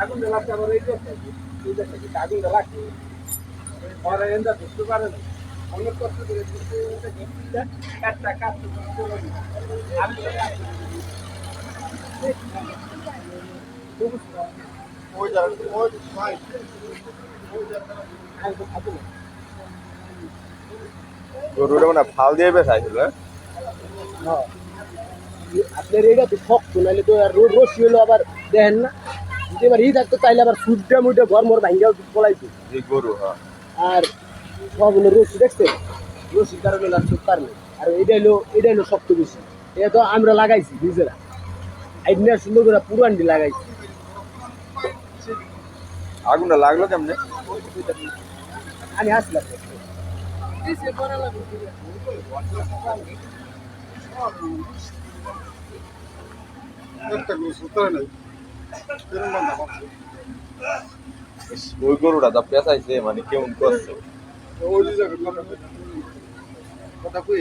আগুন জ্বালাতে আবার এই দেখতে এই দেখতে কি আগুন জ্বালাচ্ছে পরে বুঝতে পারে না অনেক কষ্ট করে আমি ওই যারা ওই ভাই গরুটা মানে ফাল দিয়ে বেসাইছিল হ্যাঁ। আপনার এটা তো শক্ত নাহলে তো আর রোড রসি হলো আবার দেখেন না? যদি এবার ই থাকতো তাইলে আবার সুটটা মুটে ঘর মর ভাঙ্গা পলাইতো। গরু হ্যাঁ। আর সব হলো রসি দেখছেন? রসির কারণে আর সুট পারবে আর এটা হলো এটা হলো শক্ত বেশি। এটা তো আমরা লাগাইছি নিজেরা। আইডিয়া সুন্দর করে পুরানটি লাগাইছি। আগুনটা লাগল কেমনে? আমি আসলাম। ওই গরুটা যা পেঁচাইছে মানে কেমন করছে? কথা কই